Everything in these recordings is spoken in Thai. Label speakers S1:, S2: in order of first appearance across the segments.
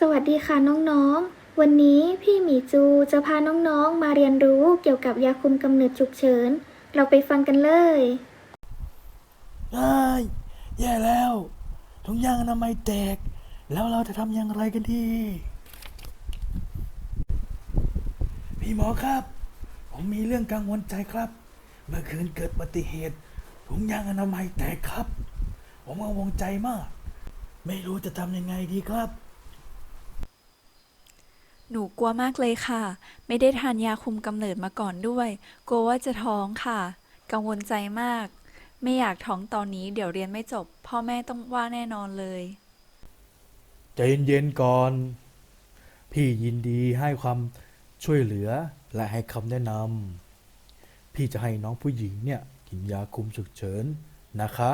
S1: สวัสดีค่ะน้องๆ วันนี้พี่หมีจูจะพาน้องๆ มาเรียนรู้เกี่ยวกับยาคุมกำเนิดฉุกเฉิน เราไปฟังกันเลย
S2: อ้ยแย่แล้วถุงยางอนามัยแตก แล้วเราจะทำอย่างไรกันดี พี่หมอครับ ผมมีเรื่องกังวลใจครับ เมื่อคืนเกิดอุบัติเหตุถุงยางอนามัยแตกครับ ผมกังวลใจมาก ไม่รู้จะทำยังไงดีครับ
S3: หนูกลัวมากเลยค่ะ ไม่ได้ทานยาคุมกำเนิดมาก่อนด้วย กลัวว่าจะท้องค่ะ กังวลใจมาก ไม่อยากท้องตอนนี้เดี๋ยวเรียนไม่จบ พ่อแม่ต้องว่าแน่นอนเลย
S2: ใจเย็นๆก่อน พี่ยินดีให้ความช่วยเหลือและให้คำแนะนำพี่จะให้น้องผู้หญิงเนี่ยกินยาคุมฉุกเฉินนะคะ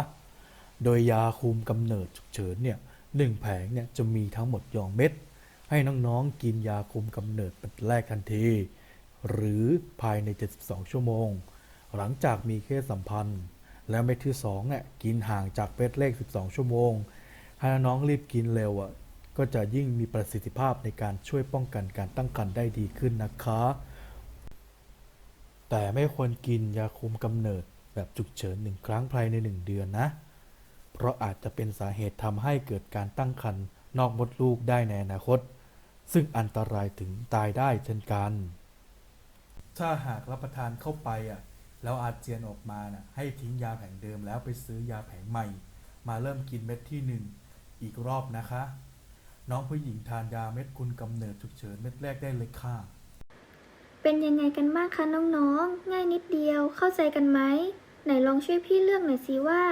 S2: โดยยาคุมกำเนิดฉุกเฉินเนี่ยหนึ่งแผงเนี่ยจะมีทั้งหมดยองเม็ด ให้น้องๆกินยาคุมกำเนิดเป็นแรกทันที หรือภายใน 72 ชั่วโมง หลังจากมีเพศสัมพันธ์ และเม็ดที่2เนี่ยกินห่างจากเม็ดแรก12 ชั่วโมง ถ้าน้องรีบกินเร็วอะก็จะยิ่งมีประสิทธิภาพในการช่วยป้องกันการตั้งครรภ์ได้ดีขึ้นนะคะ แต่ไม่ควรกินยาคุมกำเนิดแบบฉุกเฉินหนึ่งครั้งภายในหนึ่งเดือนนะ เพราะอาจจะเป็นสาเหตุทำให้เกิดการตั้งครรภ์นอกมดลูกได้ในอนาคต ซึ่งอันตรายถึงตายได้เช่นกัน ถ้าหากรับประทานเข้าไปอะแล้วอาเจียนออกมาน่ะให้ทิ้งยาแผงเดิมแล้วไปซื้อยาแผงใหม่ มาเริ่มกินเม็ดที่หนึ่งอีกรอบนะคะ น้องผู้หญิงทานยาเม็ดคุณกำเนิดฉุกเฉินเม็ดแรกได้เลยค่ะ
S1: เป็นยังไงกันบ้างคะน้องๆ ง่ายนิดเดียวเข้าใจกันไหม ไหนลองช่วยพี่เลือกหน่อยสิว่า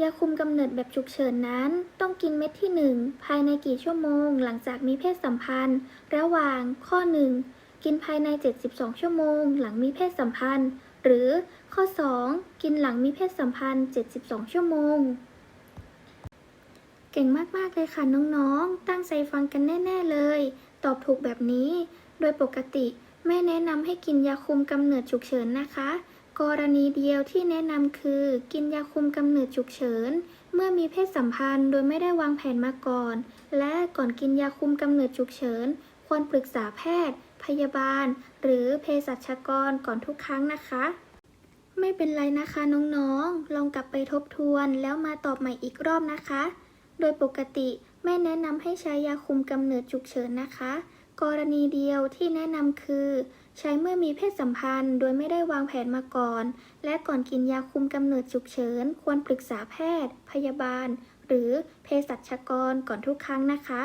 S1: ยาคุมกำเนิดแบบฉุกเฉินนั้น ต้องกินเม็ดที่ 1 ภายในกี่ชั่วโมง หลังจากมีเพศสัมพันธ์ ระหว่าง ข้อ 1 กินภายใน 72 ชั่วโมง หลังมีเพศสัมพันธ์ หรือข้อ 2 กินหลังมีเพศสัมพันธ์ 72 ชั่วโมง เก่งมากๆเลยค่ะน้องๆ ตั้งใจฟังกันแน่ ๆเลย ตอบถูกแบบนี้ โดยปกติแม่แนะนำให้กินยาคุมกำเนิดฉุกเฉินนะคะ กรณีเดียวที่แนะนำคือ กินยาคุมกำเนิดฉุกเฉิน เมื่อมีเพศสัมพันธ์โดยไม่ได้วางแผนมาก่อน และก่อนกินยาคุมกำเนิดฉุกเฉิน ควรปรึกษาแพทย์ พยาบาล หรือเภสัชกรก่อนทุกครั้งนะคะ ไม่เป็นไรนะคะน้องๆ ลองกลับไปทบทวนแล้วมาตอบใหม่อีกรอบนะคะ โดยปกติแม่แนะนำให้ใช้ยาคุมกำเนิดฉุกเฉินนะคะ กรณีเดียวที่แนะนำคือ ใช้เมื่อมีเพศสัมพันธ์ โดยไม่ได้วางแผนมาก่อน และก่อนกินยาคุมกำเนิดฉุกเฉิน ควรปรึกษาแพทย์ พยาบาล หรือเภสัชกรก่อนทุกครั้งนะคะ